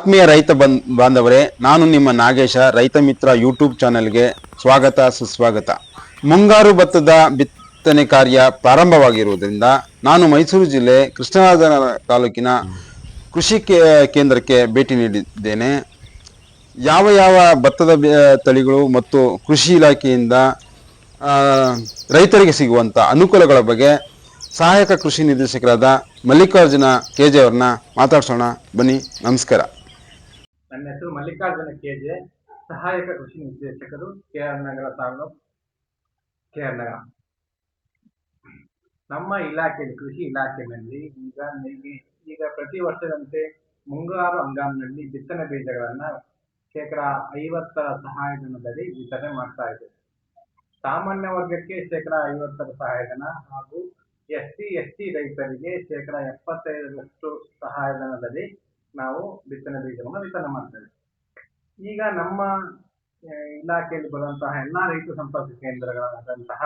ಆತ್ಮೀಯ ರೈತ ಬಂದ್, ಬಾಂಧವರೇ, ನಾನು ನಿಮ್ಮ ನಾಗೇಶ, ರೈತ ಮಿತ್ರ ಯೂಟ್ಯೂಬ್ ಚಾನೆಲ್ಗೆ ಸ್ವಾಗತ, ಸುಸ್ವಾಗತ. ಮುಂಗಾರು ಭತ್ತದ ಬಿತ್ತನೆ ಕಾರ್ಯ ಪ್ರಾರಂಭವಾಗಿರುವುದರಿಂದ ನಾನು ಮೈಸೂರು ಜಿಲ್ಲೆ ಕೃಷ್ಣರಾಜ ತಾಲೂಕಿನ ಕೃಷಿ ಕೇಂದ್ರಕ್ಕೆ ಭೇಟಿ ನೀಡಿದ್ದೇನೆ. ಯಾವ ಯಾವ ಭತ್ತದ ತಳಿಗಳು ಮತ್ತು ಕೃಷಿ ಇಲಾಖೆಯಿಂದ ರೈತರಿಗೆ ಸಿಗುವಂಥ ಅನುಕೂಲಗಳ ಬಗ್ಗೆ ಸಹಾಯಕ ಕೃಷಿ ನಿರ್ದೇಶಕರಾದ ಮಲ್ಲಿಕಾರ್ಜುನ ಕೆ ಜೆ ಅವ್ರನ್ನ ಮಾತಾಡ್ಸೋಣ. ಬನ್ನಿ, ನಮಸ್ಕಾರ. ನನ್ನ ಹೆಸರು ಮಲ್ಲಿಕಾರ್ಜುನ ಕೆಜೆ, ಸಹಾಯಕ ಕೃಷಿ ನಿರ್ದೇಶಕರು K R Nagar taluk K R Nagar. ನಮ್ಮ ಇಲಾಖೆಯಲ್ಲಿ, ಕೃಷಿ ಇಲಾಖೆಯಲ್ಲಿ ಈಗ ಈಗ ಪ್ರತಿ ವರ್ಷದಂತೆ ಮುಂಗಾರು ಹಂಗಾಮಿನಲ್ಲಿ ಬಿತ್ತನೆ ಬೀಜಗಳನ್ನ ಶೇಕಡ ಐವತ್ತರ ಸಹಾಯಧನದಲ್ಲಿ ವಿತರಣೆ ಮಾಡ್ತಾ ಇದೆ. ಸಾಮಾನ್ಯ ವರ್ಗಕ್ಕೆ ಶೇಕಡ ಐವತ್ತರ ಸಹಾಯಧನ ಹಾಗೂ ಎಸ್ ಸಿ, ಎಸ್ ಟಿ ರೈತರಿಗೆ ಶೇಕಡ ಎಪ್ಪತ್ತೈದರಷ್ಟು ಸಹಾಯಧನದಲ್ಲಿ ನಾವು ಬಿತ್ತನೆ ಬೀಜವನ್ನು ವಿತರಣೆ ಮಾಡ್ತೇವೆ. ಈಗ ನಮ್ಮ ಇಲಾಖೆಯಲ್ಲಿ ಬರುವಂತಹ ಎಲ್ಲಾ ರೈತ ಸಂಪರ್ಕ ಕೇಂದ್ರಗಳಾದಂತಹ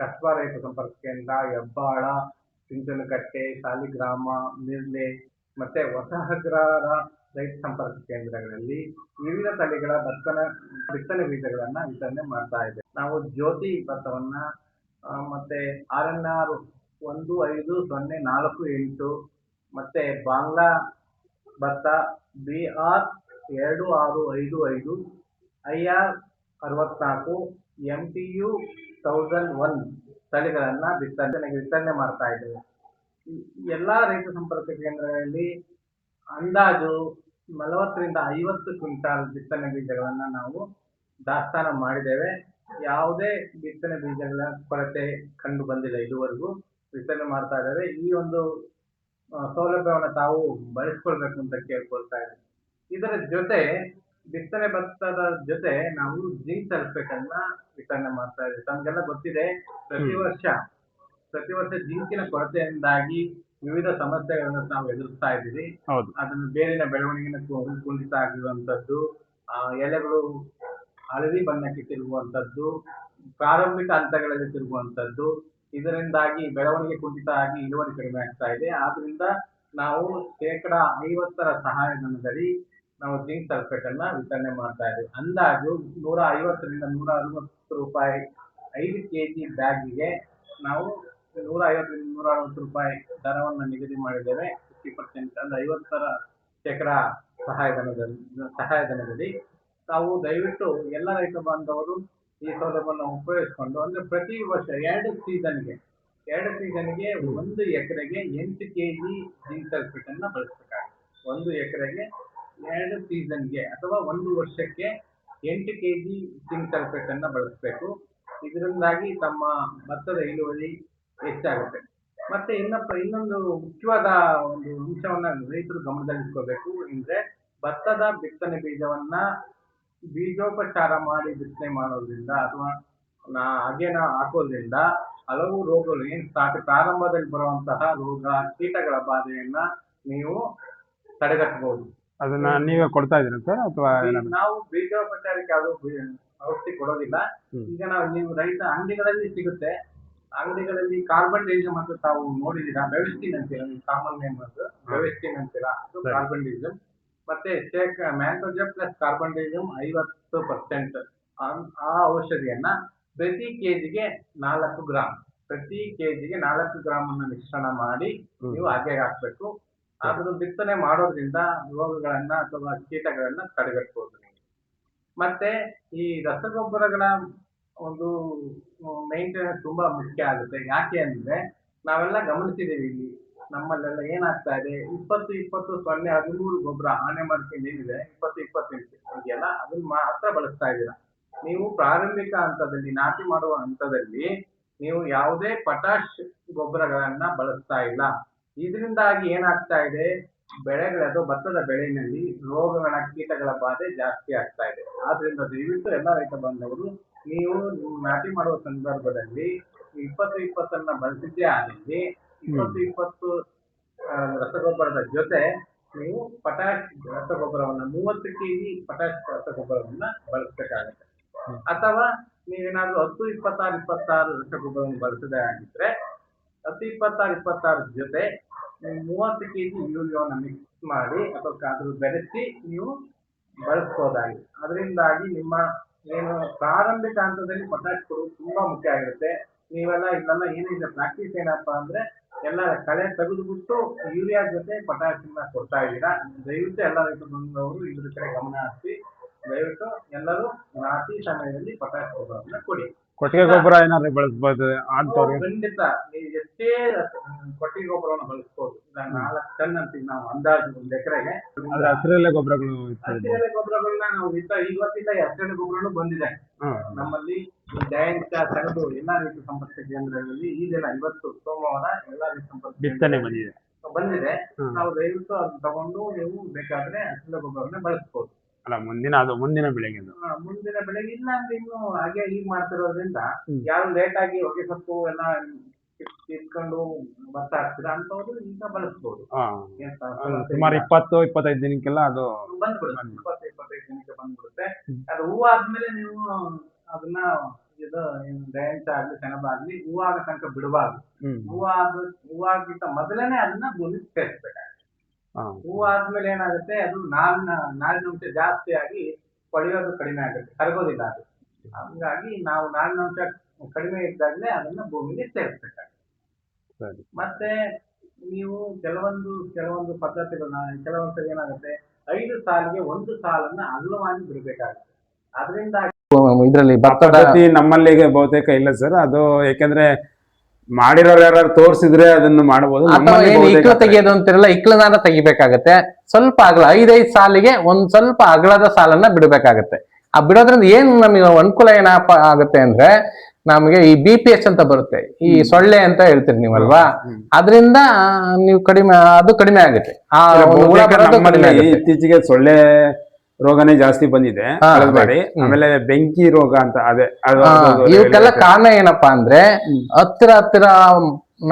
ಕಸ್ಬಾ ರೈತ ಸಂಪರ್ಕ ಕೇಂದ್ರ, ಹೆಬ್ಬಾಳ, ಚಿಂಚನಕಟ್ಟೆ, ಸಾಲಿಗ್ರಾಮ ನಿರ್ಲೆ ಮತ್ತೆ ವಸಹಗ್ರಹರ ರೈತ ಸಂಪರ್ಕ ಕೇಂದ್ರಗಳಲ್ಲಿ ವಿವಿಧ ತಳಿಗಳ ಭತ್ತನ, ಬಿತ್ತನೆ ಬೀಜಗಳನ್ನ ವಿತರಣೆ ಮಾಡ್ತಾ ಇದೆ. ನಾವು ಜ್ಯೋತಿ ಭತ್ತವನ್ನ ಮತ್ತೆ ಆರ್ ಎನ್ ಆರ್ ಒಂದು ಐದು ಸೊನ್ನೆ ನಾಲ್ಕು ಎಂಟು ಮತ್ತೆ ಬಾಂಗ್ಲಾ ಭತ್ತ ಬಿ ಆರ್ ಎರಡು ಆರು ಐದು ಐದು ಐ ಆರ್ ಅರವತ್ನಾಲ್ಕು M T U thousand one ತಳಿಗಳನ್ನು ಬಿತ್ತನೆ ವಿತರಣೆ ಮಾಡ್ತಾ ಇದ್ದೇವೆ. ಎಲ್ಲ ರೈತ ಸಂಪರ್ಕ ಕೇಂದ್ರಗಳಲ್ಲಿ ಅಂದಾಜು ನಲವತ್ತರಿಂದ ಐವತ್ತು ಕ್ವಿಂಟಾಲ್ ಬಿತ್ತನೆ ಬೀಜಗಳನ್ನು ನಾವು ದಾಸ್ತಾನು ಮಾಡಿದ್ದೇವೆ. ಯಾವುದೇ ಬಿತ್ತನೆ ಬೀಜಗಳ ಕೊರತೆ ಕಂಡು ಬಂದಿಲ್ಲ ಇದುವರೆಗೂ. ವಿತರಣೆ ಮಾಡ್ತಾ ಇದ್ದಾರೆ ಈ ಒಂದು ಸೌಲಭ್ಯವನ್ನು ತಾವು ಬಳಸ್ಕೊಳ್ಬೇಕು ಅಂತ ಕೇಳ್ಕೊಳ್ತಾ ಇದ್ದೀನಿ ಇದರ ಜೊತೆ ಬಿತ್ತನೆ ಭತ್ತದ ಜೊತೆ ನಾವು ಜಿಂಕ್ ಸಲ್ಫೇಟ್ ಅನ್ನ ವಿತರಣೆ ಮಾಡ್ತಾ ಇದ್ದೀವಿ ತಮ್ಗೆಲ್ಲ ಗೊತ್ತಿದೆ ಪ್ರತಿ ವರ್ಷ ಪ್ರತಿ ವರ್ಷ ಜಿಂಕಿನ ಕೊರತೆಯಿಂದಾಗಿ ವಿವಿಧ ಸಮಸ್ಯೆಗಳನ್ನು ನಾವು ಎದುರಿಸ್ತಾ ಇದ್ದೀವಿ. ಹೌದು. ಅದನ್ನು ಬೇರಿನ ಬೆಳವಣಿಗೆನ ಕು- ಕುಂಠಿತ ಆಗಿರುವಂತದ್ದು ಆ ಎಲೆಗಳು ಹಳದಿ ಬಣ್ಣಕ್ಕೆ ತಿರುಗುವಂತದ್ದು ಪ್ರಾರಂಭಿಕ ಹಂತಗಳಲ್ಲಿ ತಿರುಗುವಂತದ್ದು ಇದರಿಂದಾಗಿ ಬೆಳವಣಿಗೆ ಕುಂಠಿತ ಆಗಿ ಇಳುವರಿ ಕಡಿಮೆ ಆಗ್ತಾ ಇದೆ. ಆದ್ರಿಂದ ನಾವು ಶೇಕಡ ಐವತ್ತರ ಸಹಾಯಧನದಲ್ಲಿ ನಾವು ಜಿಂಕ್ ಸಲ್ಫೇಟ್ ಅನ್ನ ವಿತರಣೆ ಮಾಡ್ತಾ ಇದ್ದೀವಿ. ಅಂದಾಜು ನೂರ ಐವತ್ತರಿಂದ ನೂರ ಅರವತ್ತು ರೂಪಾಯಿ ಐದು ಕೆಜಿ ಬ್ಯಾಗಿಗೆ ನಾವು ನೂರ ಐವತ್ತರಿಂದ ನೂರ ಅರವತ್ತು ರೂಪಾಯಿ ದರವನ್ನು ನಿಗದಿ ಮಾಡಿದ್ದೇವೆ. ಫಿಫ್ಟಿ ಪರ್ಸೆಂಟ್ ಅಂದ್ರೆ ಐವತ್ತರ ಶೇಕಡ ಸಹಾಯಧನದಲ್ಲಿ ಸಹಾಯಧನದಲ್ಲಿ ತಾವು ದಯವಿಟ್ಟು ಎಲ್ಲ ರೈತ ಬಾಂಧವರು ಈ ಸೌಲಭ್ಯವನ್ನು ಉಪಯೋಗಿಸ್ಕೊಂಡು, ಅಂದ್ರೆ ಪ್ರತಿ ವರ್ಷ ಎರಡು ಸೀಸನ್ಗೆ ಎರಡು ಸೀಸನ್ಗೆ ಒಂದು ಎಕರೆಗೆ ಎಂಟು ಕೆಜಿ ಜಿಂಕ್ ಸಲ್ಫೇಟ್ ಅನ್ನ ಬಳಸಬೇಕಾಗುತ್ತೆ. ಒಂದು ಎಕರೆಗೆ ಎರಡು ಸೀಸನ್ಗೆ ಅಥವಾ ಒಂದು ವರ್ಷಕ್ಕೆ ಎಂಟು ಕೆಜಿ ಜಿಂಕ್ ಸಲ್ಫೇಟ್ ಅನ್ನ ಬಳಸಬೇಕು. ಇದರಿಂದಾಗಿ ತಮ್ಮ ಭತ್ತದ ಇಳುವರಿ ಹೆಚ್ಚಾಗುತ್ತೆ. ಮತ್ತೆ ಇನ್ನಪ್ಪ ಇನ್ನೊಂದು ಮುಖ್ಯವಾದ ಒಂದು ಅಂಶವನ್ನ ರೈತರು ಗಮನದಲ್ಲಿಟ್ಕೋಬೇಕು, ಅಂದ್ರೆ ಭತ್ತದ ಬಿತ್ತನೆ ಬೀಜವನ್ನ ಬೀಜೋಪಚಾರ ಮಾಡಿ ಬಿತ್ತನೆ ಮಾಡೋದ್ರಿಂದ ಅಥವಾ ನಾ ಹಾಗೇನ ಹಾಕೋದ್ರಿಂದ ಹಲವು ರೋಗಗಳು ಏನು ಸ್ಟಾರ್ಟ್ ಪ್ರಾರಂಭದಲ್ಲಿ ಬರುವಂತಹ ರೋಗ ಕೀಟಗಳ ಬಾಧೆಯನ್ನ ನೀವು ತಡೆಗಟ್ಟಬಹುದು. ಅದನ್ನ ನೀವೇ ಕೊಡ್ತಾ ಇದೀರ ಸರ್? ಅಥವಾ ನಾವು ಬೀಜೋಪಚಾರಕ್ಕೆ ಯಾವುದು ಔಷಧಿ ಕೊಡೋದಿಲ್ಲ. ಈಗ ನಾವು ನೀವು ರೈತ ಅಂಗಡಿಗಳಲ್ಲಿ ಸಿಗುತ್ತೆ. ಅಂಗಡಿಗಳಲ್ಲಿ ಕಾರ್ಬನ್ ಡೈಸಮ್ ಅಂತ ತಾವು ನೋಡಿದೀರಾ ಬೆವೆಸ್ಟಿನ್ ಅಂತೀರಾ? ನೀವು ಕಾಮನ್ ನೇಮ್ ಅದು? ಬೆವೆಸ್ಟಿನ್ ಅಂತೀರಾ? ಅದು ಕಾರ್ಬನ್ ಡೈಸಮ್ ಮತ್ತೆ ಶೇಕ್ ಮ್ಯಾಂಗೋಜ ಪ್ಲಸ್ ಕಾರ್ಬನ್ ಡೈಜಮ್ ಐವತ್ತು ಪರ್ಸೆಂಟ್ ಆ ಔಷಧಿಯನ್ನ ಪ್ರತಿ ಕೆಜಿಗೆ ನಾಲ್ಕು ಗ್ರಾಮ್ ಪ್ರತಿ ಕೆಜಿಗೆ ನಾಲ್ಕು ಗ್ರಾಮ್ ಅನ್ನ ಮಿಶ್ರಣ ಮಾಡಿ ನೀವು ಹಾಗೆ ಹಾಕ್ಬೇಕು. ಅದನ್ನು ಬಿತ್ತನೆ ಮಾಡೋದ್ರಿಂದ ರೋಗಗಳನ್ನ ಅಥವಾ ಕೀಟಗಳನ್ನ ತಡೆಗಟ್ಟಬಹುದು ನೀವು. ಮತ್ತೆ ಈ ರಸಗೊಬ್ಬರಗಳ ಒಂದು ಮೇಂಟೆನೆನ್ಸ್ ತುಂಬಾ ಮುಖ್ಯ ಆಗುತ್ತೆ. ಯಾಕೆ ಅಂದ್ರೆ ನಾವೆಲ್ಲ ಗಮನಿಸಿದೀವಿ ಇಲ್ಲಿ. ನಮ್ಮಲ್ಲೆಲ್ಲ ಏನಾಗ್ತಾ ಇದೆ? ಇಪ್ಪತ್ತು ಇಪ್ಪತ್ತು ಸೊನ್ನೆ ಹದಿಮೂರು ಗೊಬ್ಬರ ಆನೆ ಮಾಡ್ಕೊಂಡು ಏನಿದೆ ಇಪ್ಪತ್ತು ಇಪ್ಪತ್ತೆಂಟು ಇದೆಯಲ್ಲ, ಅದನ್ನ ಮಾತ್ರ ಬಳಸ್ತಾ ಇದ್ದೀರಾ? ನೀವು ಪ್ರಾರಂಭಿಕ ಹಂತದಲ್ಲಿ, ನಾಟಿ ಮಾಡುವ ಹಂತದಲ್ಲಿ ನೀವು ಯಾವುದೇ ಪಟಾಶ್ ಗೊಬ್ಬರಗಳನ್ನ ಬಳಸ್ತಾ ಇಲ್ಲ. ಇದರಿಂದಾಗಿ ಏನಾಗ್ತಾ ಇದೆ? ಬೆಳೆಗಳ ಅಥವಾ ಭತ್ತದ ಬೆಳೆಯಲ್ಲಿ ರೋಗಗಳ ಕೀಟಗಳ ಬಾಧೆ ಜಾಸ್ತಿ ಆಗ್ತಾ ಇದೆ. ಆದ್ರಿಂದ ದಯವಿಟ್ಟು ಎಲ್ಲ ರೈತ ಬಂದವರು ನೀವು ನಾಟಿ ಮಾಡುವ ಸಂದರ್ಭದಲ್ಲಿ ಇಪ್ಪತ್ತು ಇಪ್ಪತ್ತನ್ನ ಬಳಸಿದ್ದೇ ಆದಲ್ಲಿ ಇಪ್ಪತ್ತು ಇಪ್ಪತ್ತು ರಸಗೊಬ್ಬರದ ಜೊತೆ ನೀವು ಪಟಾಶ್ ರಸಗೊಬ್ಬರವನ್ನ ಮೂವತ್ತು ಕೆಜಿ ಪಟಾಶ್ ರಸಗೊಬ್ಬರವನ್ನ ಬಳಸಬೇಕಾಗುತ್ತೆ. ಅಥವಾ ನೀವೇನಾದ್ರೂ ಹತ್ತು ಇಪ್ಪತ್ತಾರು ಇಪ್ಪತ್ತಾರು ರಸಗೊಬ್ಬರವನ್ನು ಬಳಸದೆ ಆಗಿದ್ರೆ ಹತ್ತು ಇಪ್ಪತ್ತಾರು ಇಪ್ಪತ್ತಾರು ಜೊತೆ ನೀವು ಮೂವತ್ತು ಕೆ ಜಿ ಯೂರಿಯಾವನ್ನು ಮಿಕ್ಸ್ ಮಾಡಿ ಅಥವಾ ಅದ್ರ ಬೆರೆಸಿ ನೀವು ಬಳಸ್ಬೋದಾಗಿ. ಅದರಿಂದಾಗಿ ನಿಮ್ಮ ಏನು ಪ್ರಾರಂಭಿಕ ಹಂತದಲ್ಲಿ ಪಟಾಶ್ ಕೊಡುವುದು ತುಂಬಾ ಮುಖ್ಯ ಆಗಿರುತ್ತೆ. ನೀವೆಲ್ಲ ಇಲ್ಲೆಲ್ಲ ಏನಿದೆ ಪ್ರಾಕ್ಟೀಸ್ ಏನಪ್ಪಾ ಅಂದ್ರೆ ಎಲ್ಲ ಕಳೆ ತೆಗೆದುಬಿಟ್ಟು ಯೂರಿಯಾ ಜೊತೆ ಪೊಟ್ಯಾಶಿಯನ್ನ ಕೊಡ್ತಾ ಇದ್ದೀರಾ? ದಯವಿಟ್ಟು ಎಲ್ಲ ರೈತ ಬಂದವರು ಇದ್ರ ಕಡೆ ಗಮನ ಹರಿಸಿ, ದಯವಿಟ್ಟು ಎಲ್ಲರೂ ನಾಟಿ ಸಮಯದಲ್ಲಿ ಪಟಾಕಿ ಗೊಬ್ಬರವನ್ನ ಕೊಡಿ. ಕೊಟ್ಟಿಗೆ ಗೊಬ್ಬರ ಏನಾದ್ರು ಬಳಸ್ಬೋದು ಅಂತವ್ರಿಗೆ ಖಂಡಿತ. ನೀವು ಎಷ್ಟೇ ಕೊಟ್ಟಿಗೆ ಗೊಬ್ಬರವನ್ನು ಬಳಸ್ಬೋದು. ಈಗ ನಾಲ್ಕು ಟನ್ ಅಂತೀವಿ ನಾವು ಅಂದಾಜು ಒಂದು ಎಕರೆಗೆ. ಅದ್ರ ಹಸಿರೆಲೆ ಗೊಬ್ಬರಗಳು ಇರ್ತದೆ. ಹಸಿರೆಲೆ ಗೊಬ್ಬರಗಳನ್ನ ನಾವು ಇತ್ತ ಇವತ್ತಿಂದ ಹಸಿರೆಲೆ ಗೊಬ್ಬರನು ಬಂದಿದೆ. ನಮ್ಮಲ್ಲಿ ಈ ಜಯಂತ ಸೆಣಬು ಎಲ್ಲಾ ರೀತಿ ಸಂಪರ್ಕ ಕೇಂದ್ರಗಳಲ್ಲಿ ಈ ದಿನ ಇವತ್ತು ಸೋಮವಾರ ಎಲ್ಲಾ ರೀತಿ ಸಂಪರ್ಕ ಬಿತ್ತನೆ ಬಂದಿದೆ. ಬಂದಿದೆ. ನಾವು ದಯವಿಟ್ಟು ಅದನ್ನ ತಗೊಂಡು ನೀವು ಬೇಕಾದ್ರೆ ಹಸಿರೆಲೆ ಗೊಬ್ಬರವನ್ನ ಬಳಸ್ಬೋದು. ಅಲ್ಲ ಮುಂದಿನ ಅದು ಮುಂದಿನ ಬೆಳಗ್ಗೆ ಆ, ಮುಂದಿನ ಬೆಳೆಗೆ ಇಲ್ಲ ಅಂದ್ರೆ ಇನ್ನು ಹಾಗೆ ಈಗ ಮಾಡ್ತಿರೋದ್ರಿಂದ. ಯಾರು ಲೇಟ್ ಆಗಿ ಹೊಗೆ ಸೊಪ್ಪು ಎಲ್ಲ ಕಿತ್- ಕಿತ್ಕೊಂಡು ಭತ್ತ ಹಾಕ್ತೀರಾ ಅಂತವ್ರು ಈಗ ಬಳಸ್ಬೋದು ಹಾ ಏನ್ ಸ- ಸುಮಾರು. ಇಪ್ಪತ್ತು ಇಪ್ಪತ್ತೈದು ದಿನಕ್ಕೆಲ್ಲ ಅದು ಬಂದ್ಬಿಡುತ್ತೆ. ಇಪ್ಪತ್ತು ಇಪ್ಪತ್ತೈದು ದಿನಕ್ಕೆ ಬಂದ್ಬಿಡುತ್ತೆ. ಅದು ಹೂವು ಆದ್ಮೇಲೆ ನೀವು ಅದನ್ನ ಇದು ಡ್ಯಾನ್ಸ್ ದಯಂತ ಆಗ್ಲಿ ಸೆಣಬ ಆಗ್ಲಿ ಹೂವು ಆಗೋ ತನಕ ಬಿಡಬಾರ್ದು ಹ್ಮ್ ಹೂವು ಆದ ಹೂವಾಗಿಂತ ಮೊದಲೇನೆ ಅದನ್ನ ಭೂಮಿ ಹಾ. ಆದ್ಮೇಲೆ ಏನಾಗುತ್ತೆ ಅದು ನಾರಿನ ನಾರಿನಂಶ ಜಾಸ್ತಿ ಆಗಿ ಕೊಳೆಯೋದು ಕಡಿಮೆ ಆಗುತ್ತೆ ಕರಗೋದಿಲ್ಲ ಅದು. ಹಂಗಾಗಿ ನಾವು ನಾರಿನಂಶ ಕಡಿಮೆ ಇದ್ದಾಗಲೇ ಅದನ್ನ ಭೂಮಿಗೆ ಸೇರಿಸ್ಬೇಕಾಗುತ್ತೆ. ಸರಿ. ಮತ್ತೆ ನೀವು ಕೆಲವೊಂದು ಕೆಲವೊಂದು ಪದ್ಧತಿಗಳನ್ನ ಕೆಲವೊಂದು ಸರಿ ಏನಾಗುತ್ತೆ ಐದು ಸಾಲಿಗೆ ಒಂದು ಸಾಲನ್ನ ಅಗಲವಾಗಿ ಬಿಡಬೇಕಾಗುತ್ತೆ. ಅದರಿಂದ ಇದರಲ್ಲಿ ಭತ್ತ ಪದ್ಧತಿ ನಮ್ಮಲ್ಲಿ ಬಹುತೇಕ ಇಲ್ಲ ಸರ್. ಅದು ಯಾಕಂದ್ರೆ ಮಾಡಿರೋರು ಯಾರು ತೋರಿಸಿದ್ರೆ ಅದನ್ನು ಮಾಡಬಹುದು. ತೆಗೆಯೋದು ಇಕ್ಳು ತೆಗಿಯೋದು ಅಂತಿರಲ್ಲ ಇಕ್ಳನಾರ ತೆಗಿಬೇಕಾಗತ್ತೆ. ಸ್ವಲ್ಪ ಅಗಲ ಐದೈದು ಸಾಲಿಗೆ ಒಂದ್ ಸ್ವಲ್ಪ ಅಗಲದ ಸಾಲನ್ನ ಬಿಡಬೇಕಾಗತ್ತೆ. ಆ ಬಿಡೋದ್ರಿಂದ ಏನ್ ನಮಗೆ ಅನುಕೂಲ ಏನಪ್ಪ ಆಗುತ್ತೆ ಅಂದ್ರೆ ನಮಗೆ ಈ ಬಿ ಪಿ ಎಚ್ ಅಂತ ಬರುತ್ತೆ. ಈ ಸೊಳ್ಳೆ ಅಂತ ಹೇಳ್ತೀರಿ ನೀವಲ್ವಾ. ಅದರಿಂದ ನೀವು ಕಡಿಮೆ ಅದು ಕಡಿಮೆ ಆಗುತ್ತೆ. ಇತ್ತೀಚೆಗೆ ಸೊಳ್ಳೆ ರೋಗನೇ ಜಾಸ್ತಿ ಬಂದಿದೆ. ಆಮೇಲೆ ಬೆಂಕಿ ರೋಗ ಅಂತ ಅದೇ ಇವಕ್ಕೆಲ್ಲ ಕಾರಣ ಏನಪ್ಪಾ ಅಂದ್ರೆ. ಹತ್ತಿರ ಹತ್ತಿರ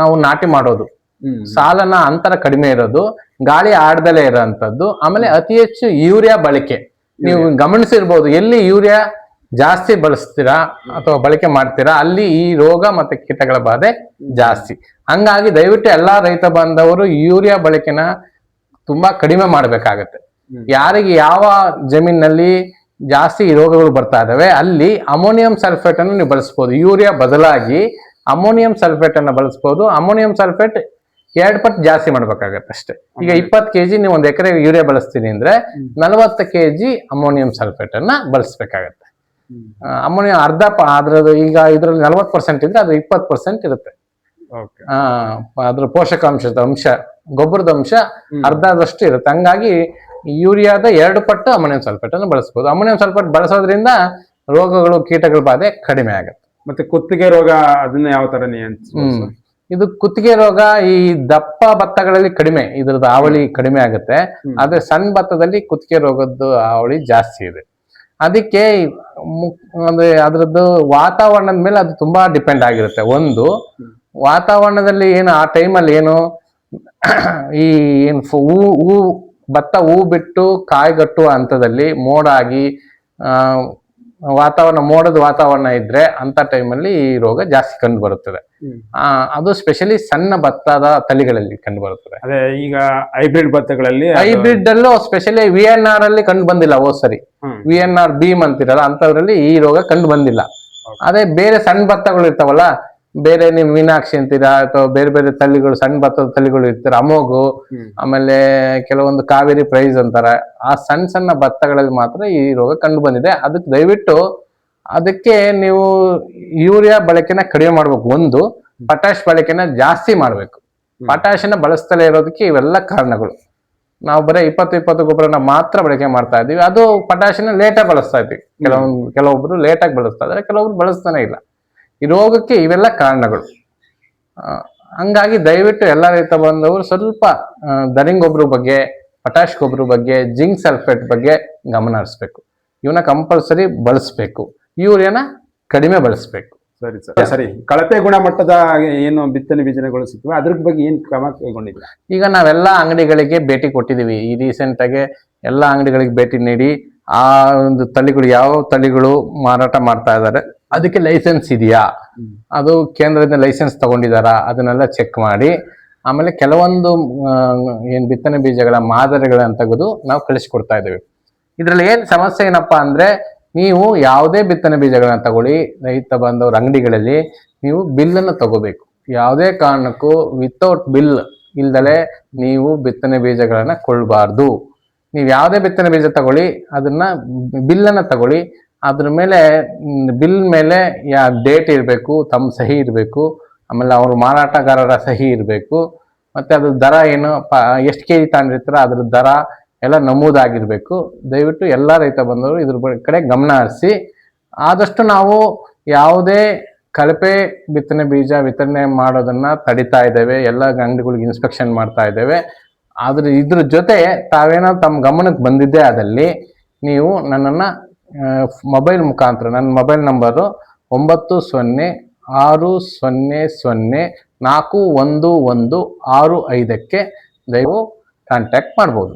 ನಾವು ನಾಟಿ ಮಾಡೋದು. ಸಾಲನ ಅಂತರ ಕಡಿಮೆ ಇರೋದು ಗಾಳಿ ಆಡ್ದಲೇ ಇರೋಂಥದ್ದು ಆಮೇಲೆ ಅತಿ ಹೆಚ್ಚು ಯೂರಿಯಾ ಬಳಕೆ. ನೀವು ಗಮನಿಸಿರ್ಬೋದು ಎಲ್ಲಿ ಯೂರಿಯಾ ಜಾಸ್ತಿ ಬಳಸ್ತೀರಾ ಅಥವಾ ಬಳಕೆ ಮಾಡ್ತೀರಾ ಅಲ್ಲಿ ಈ ರೋಗ ಮತ್ತೆ ಕೀಟಗಳ ಬಾಧೆ ಜಾಸ್ತಿ. ಹಂಗಾಗಿ ದಯವಿಟ್ಟು ಎಲ್ಲಾ ರೈತ ಬಾಂಧವರು ಯೂರಿಯಾ ಬಳಕೆನ ತುಂಬಾ ಕಡಿಮೆ ಮಾಡ್ಬೇಕಾಗತ್ತೆ. ಯಾರಿಗೆ ಯಾವ ಜಮೀನಲ್ಲಿ ಜಾಸ್ತಿ ರೋಗಗಳು ಬರ್ತಾ ಇದಾವೆ ಅಲ್ಲಿ ಅಮೋನಿಯಂ ಸಲ್ಫೇಟ್ ಅನ್ನು ನೀವು ಬಳಸ್ಬೋದು. ಯೂರಿಯಾ ಬದಲಾಗಿ ಅಮೋನಿಯಂ ಸಲ್ಫೇಟ್ ಅನ್ನ ಬಳಸ್ಬೋದು. ಅಮೋನಿಯಂ ಸಲ್ಫೇಟ್ ಎರಡ್ ಪಟ್ಟು ಜಾಸ್ತಿ ಮಾಡ್ಬೇಕಾಗತ್ತೆ ಅಷ್ಟೇ. ಈಗ ಇಪ್ಪತ್ತು ಕೆಜಿ ನೀವು ಒಂದ್ ಎಕರೆ ಯೂರಿಯಾ ಬಳಸ್ತೀನಿ ಅಂದ್ರೆ ನಲವತ್ತು ಕೆಜಿ ಅಮೋನಿಯಂ ಸಲ್ಫೇಟ್ ಅನ್ನ ಬಳಸ್ಬೇಕಾಗತ್ತೆ. ಅಮೋನಿಯಂ ಅರ್ಧ ಅದ್ರದ್ದು ಈಗ ಇದ್ರಲ್ಲಿ ನಲವತ್ತು ಪರ್ಸೆಂಟ್ ಇದ್ರೆ ಅದು ಇಪ್ಪತ್ತು ಪರ್ಸೆಂಟ್ ಇರುತ್ತೆ. ಅದ್ರ ಪೋಷಕಾಂಶದ ಅಂಶ ಗೊಬ್ಬರದ ಅಂಶ. ಅರ್ಧದಷ್ಟು ಇರುತ್ತೆ. ಹಂಗಾಗಿ ಯೂರಿಯಾದ ಎರಡು ಪಟ್ಟು ಅಮೋನಿಯಂ ಸಲ್ಫೇಟ್ ಅನ್ನು ಬಳಸಬಹುದು ಅಮೋನಿಯಂ ಸಲ್ಫೇಟ್ ಬಳಸೋದ್ರಿಂದ ರೋಗಗಳು ಕೀಟಗಳ ಬಾಧೆ ಕಡಿಮೆ ಆಗುತ್ತೆ. ಮತ್ತೆ ಕುತ್ತಿಗೆ ರೋಗ ಅದನ್ನ ಯಾವ ತರ ಇದು ಕುತ್ತಿಗೆ ರೋಗ ಈ ದಪ್ಪ ಭತ್ತಗಳಲ್ಲಿ ಕಡಿಮೆ ಇದ್ರದ್ದು ಹಾವಳಿ ಕಡಿಮೆ ಆಗುತ್ತೆ. ಆದ್ರೆ ಸಣ್ಣ ಭತ್ತದಲ್ಲಿ ಕುತ್ತಿಗೆ ರೋಗದ್ದು ಹಾವಳಿ ಜಾಸ್ತಿ ಇದೆ. ಅದಕ್ಕೆ ಅಂದ್ರೆ ಅದರದ್ದು ವಾತಾವರಣದ ಮೇಲೆ ಅದು ತುಂಬಾ ಡಿಪೆಂಡ್ ಆಗಿರುತ್ತೆ. ಒಂದು ವಾತಾವರಣದಲ್ಲಿ ಏನು ಆ ಟೈಮಲ್ಲಿ ಏನು ಈ ಏನು ಹೂ ಹೂ ಭತ್ತ ಹೂ ಬಿಟ್ಟು ಕಾಯಿಗಟ್ಟುವ ಹಂತದಲ್ಲಿ ಮೋಡ ಆಗಿ ವಾತಾವರಣ ಮೋಡದ ವಾತಾವರಣ ಇದ್ರೆ ಅಂತ ಟೈಮಲ್ಲಿ ಈ ರೋಗ ಜಾಸ್ತಿ ಕಂಡು ಬರುತ್ತದೆ. ಆ, ಅದು ಸ್ಪೆಷಲಿ ಸಣ್ಣ ಭತ್ತದ ತಳಿಗಳಲ್ಲಿ ಕಂಡು ಬರುತ್ತದೆ. ಅದೇ ಈಗ ಹೈಬ್ರಿಡ್ ಭತ್ತಗಳಲ್ಲಿ ಹೈಬ್ರಿಡ್ ಅಲ್ಲೂ ಸ್ಪೆಷಲಿ ವಿ ಎನ್ ಆರ್ ಅಲ್ಲಿ ಕಂಡು ಬಂದಿಲ್ಲ ಹೋದ್ ಸರಿ. ವಿ ಎನ್ ಆರ್ ಬೀಮ್ ಅಂತಿರಲ್ಲ ಅಂತದ್ರಲ್ಲಿ ಈ ರೋಗ ಕಂಡು ಬಂದಿಲ್ಲ. ಅದೇ ಬೇರೆ ಸಣ್ಣ ಭತ್ತಗಳು ಇರ್ತಾವಲ್ಲ ಬೇರೆ ನೀವು ಮೀನಾಕ್ಷಿ ಅಂತೀರಾ? ಅಥವಾ ಬೇರೆ ಬೇರೆ ತಳಿಗಳು ಸಣ್ಣ ಭತ್ತದ ತಳಿಗಳು ಇರ್ತಾರೆ? ಅಮೋಗು ಹ್ಮ್. ಆಮೇಲೆ ಕೆಲವೊಂದು ಕಾವೇರಿ ಪ್ರೈಸ್ ಅಂತಾರೆ. ಆ ಸಣ್ಣ ಸಣ್ಣ ಭತ್ತಗಳಲ್ಲಿ ಮಾತ್ರ ಈ ರೋಗ ಕಂಡು ಬಂದಿದೆ. ಅದಕ್ಕೆ ದಯವಿಟ್ಟು ಅದಕ್ಕೆ ನೀವು ಯೂರಿಯಾ ಬಳಕೆನ ಕಡಿಮೆ ಮಾಡ್ಬೇಕು. ಒಂದು ಪಟಾಶ್ ಬಳಕೆನ ಜಾಸ್ತಿ ಮಾಡ್ಬೇಕು. ಪಟಾಶನ ಬಳಸ್ತಲೇ ಇರೋದಕ್ಕೆ ಇವೆಲ್ಲ ಕಾರಣಗಳು. ನಾವು ಬರೀ ಇಪ್ಪತ್ತು ಇಪ್ಪತ್ತು ಗೊಬ್ಬರನ ಮಾತ್ರ ಬಳಕೆ ಮಾಡ್ತಾ ಇದೀವಿ ಅದು ಪಟಾಷಿನ ಲೇಟಾಗಿ ಬಳಸ್ತಾ ಇದ್ವಿ ಕೆಲವೊಂದು ಕೆಲವೊಬ್ರು ಲೇಟಾಗಿ ಬಳಸ್ತಾ ಇದಾರೆ ಕೆಲವೊಬ್ರು ಬಳಸ್ತಾನೆ ಇಲ್ಲ. ಈ ರೋಗಕ್ಕೆ ಇವೆಲ್ಲ ಕಾರಣಗಳು. ಹಂಗಾಗಿ ದಯವಿಟ್ಟು ಎಲ್ಲ ರೈತ ಬಂದವರು ಸ್ವಲ್ಪ ದರಿಂಗ್ ಗೊಬ್ಬರ ಬಗ್ಗೆ ಪಟಾಶ್ ಗೊಬ್ಬರ ಬಗ್ಗೆ ಜಿಂಕ್ ಸಲ್ಫೇಟ್ ಬಗ್ಗೆ ಗಮನ ಹರಿಸ್ಬೇಕು. ಇವನ್ನ ಕಂಪಲ್ಸರಿ ಬಳಸಬೇಕು. ಯೂರಿಯಾನ ಕಡಿಮೆ ಬಳಸಬೇಕು. ಸರಿ ಸರ್. ಸರಿ. ಕಳಪೆ ಗುಣಮಟ್ಟದ ಏನು ಬಿತ್ತನೆ ಬೀಜನೆಗಳು ಸಿಗ್ತವೆ ಅದ್ರ ಬಗ್ಗೆ ಏನು ಕ್ರಮ ಕೈಗೊಂಡಿಲ್ಲ ಈಗ ನಾವೆಲ್ಲ ಅಂಗಡಿಗಳಿಗೆ ಭೇಟಿ ಕೊಟ್ಟಿದ್ದೀವಿ. ಈ ರೀಸೆಂಟ್ ಆಗಿ ಎಲ್ಲ ಅಂಗಡಿಗಳಿಗೆ ಭೇಟಿ ನೀಡಿ ಆ ಒಂದು ತಳಿಗಳು ಯಾವ ತಳಿಗಳು ಮಾರಾಟ ಮಾಡ್ತಾ ಇದ್ದಾರೆ ಅದಕ್ಕೆ ಲೈಸೆನ್ಸ್ ಇದೆಯಾ? ಅದು ಕೇಂದ್ರದಿಂದ ಲೈಸೆನ್ಸ್ ತಗೊಂಡಿದಾರಾ ಅದನ್ನೆಲ್ಲ ಚೆಕ್ ಮಾಡಿ. ಆಮೇಲೆ ಕೆಲವೊಂದು ಏನು ಬಿತ್ತನೆ ಬೀಜಗಳ ಮಾದರಿಗಳನ್ನು ತೆಗೆದು ನಾವು ಕಳಿಸ್ಕೊಡ್ತಾ ಇದ್ದೇವೆ. ಇದರಲ್ಲಿ ಏನ್ ಸಮಸ್ಯೆ ಏನಪ್ಪಾ ಅಂದ್ರೆ ನೀವು ಯಾವುದೇ ಬಿತ್ತನೆ ಬೀಜಗಳನ್ನ ತಗೊಳ್ಳಿ. ರೈತ ಬಂದವ್ರ ಅಂಗಡಿಗಳಲ್ಲಿ ನೀವು ಬಿಲ್ ಅನ್ನು ತಗೋಬೇಕು. ಯಾವುದೇ ಕಾರಣಕ್ಕೂ ವಿತೌಟ್ ಬಿಲ್ ಇಲ್ದಲೆ ನೀವು ಬಿತ್ತನೆ ಬೀಜಗಳನ್ನ ಕೊಳ್ಬಾರ್ದು ನೀವು ಯಾವುದೇ ಬಿತ್ತನೆ ಬೀಜ ತಗೊಳ್ಳಿ ಅದನ್ನ ಬಿಲ್ ಅನ್ನ ತಗೊಳ್ಳಿ. ಅದ್ರ ಮೇಲೆ ಬಿಲ್ ಮೇಲೆ ಯಾ ಡೇಟ್ ಇರಬೇಕು, ತಮ್ಮ ಸಹಿ ಇರಬೇಕು, ಆಮೇಲೆ ಅವ್ರ ಮಾರಾಟಗಾರರ ಸಹಿ ಇರಬೇಕು, ಮತ್ತು ಅದ್ರ ದರ ಏನು, ಪ, ಎಷ್ಟು ಕೆ ಜಿ ತಗೊಂಡಿರ್ತಾರ ಅದ್ರ ದರ ಎಲ್ಲ ನಮೂದಾಗಿರಬೇಕು. ದಯವಿಟ್ಟು ಎಲ್ಲ ರೈತ ಬಂದವರು ಇದ್ರ ಕಡೆ ಗಮನ ಹರಿಸಿ. ಆದಷ್ಟು ನಾವು ಯಾವುದೇ ಕಳಪೆ ಬಿತ್ತನೆ ಬೀಜ ವಿತರಣೆ ಮಾಡೋದನ್ನ ತಡಿತಾ ಇದ್ದೇವೆ. ಎಲ್ಲ ಅಂಗಡಿಗಳಿಗೆ ಇನ್ಸ್ಪೆಕ್ಷನ್ ಮಾಡ್ತಾ ಇದ್ದೇವೆ. ಆದ್ರೆ ಇದ್ರ ಜೊತೆ ತಾವೇನೋ ತಮ್ಮ ಗಮನಕ್ಕೆ ಬಂದಿದ್ದೇ ಅದಲ್ಲಿ ನೀವು ನನ್ನನ್ನು ಮೊಬೈಲ್ ಮುಖಾಂತರ, ನನ್ನ ಮೊಬೈಲ್ ನಂಬರು ಒಂಬತ್ತು ಸೊನ್ನೆ ಆರು ಸೊನ್ನೆ ಸೊನ್ನೆ ನಾಲ್ಕು ಒಂದು ಒಂದು ಆರು ಐದಕ್ಕೆ ದಯವು ಕಾಂಟ್ಯಾಕ್ಟ್ ಮಾಡ್ಬೋದು.